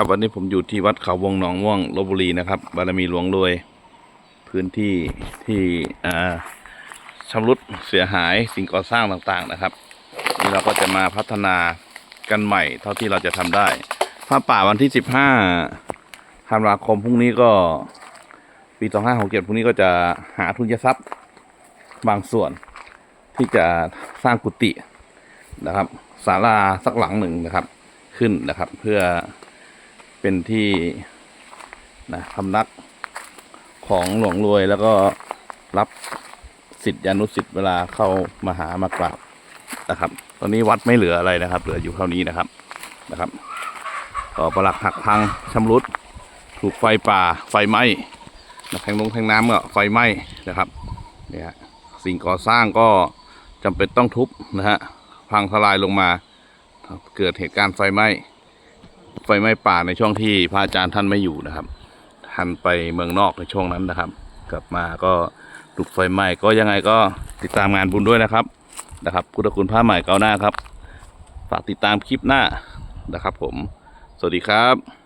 ครับวันนี้ผมอยู่ที่วัดเขาวงหนองม่วงลบบุรีนะครับ บารมีหลวงรวยพื้นที่ที่ชำรุดเสียหายสิ่งก่อสร้างต่างๆนะครับนี่เราก็จะมาพัฒนากันใหม่ เท่าที่เราจะทำได้ผ้าป่าวันที่สิบห้าธันวาคมพรุ่งนี้ก็ปีสองห้าหกเจ็ดพรุ่งนี้ก็จะหาทุนทรัพย์บางส่วนที่จะสร้างกุฏินะครับศาลาสักหลังหนึ่งนะครับขึ้นนะครับเพื่อ เป็นที่นะพำนักของหลวงรวยแล้วก็รับสิทธิานุสิทธิ์เวลาเข้ามาหามากราบนะครับ ตอนนี้วัดไม่เหลืออะไรนะครับ เหลืออยู่เท่านี้นะครับนะครับก็ประหลักหักพังชำรุด ถูกไฟป่าไฟไหม้นะแทงลงแทงน้ำก็ไฟไหม้นะครับเนี่ยฮะสิ่งก่อสร้างก็จำเป็นต้องทุบนะฮะพังทลายลงมา เกิดเหตุการณ์ไฟไหม้ ไฟไหม้ป่าในช่วงที่พระอาจารย์ท่านไม่อยู่นะครับ ท่านไปเมืองนอกในช่วงนั้นนะครับ กลับมาก็ถูกไฟไหม้ก็ยังไงก็ติดตามงานบุญด้วยนะครับนะครับพุทธคุณพระใหม่เก้าหน้าครับ ฝากติดตามคลิปหน้านะครับ ผม สวัสดีครับ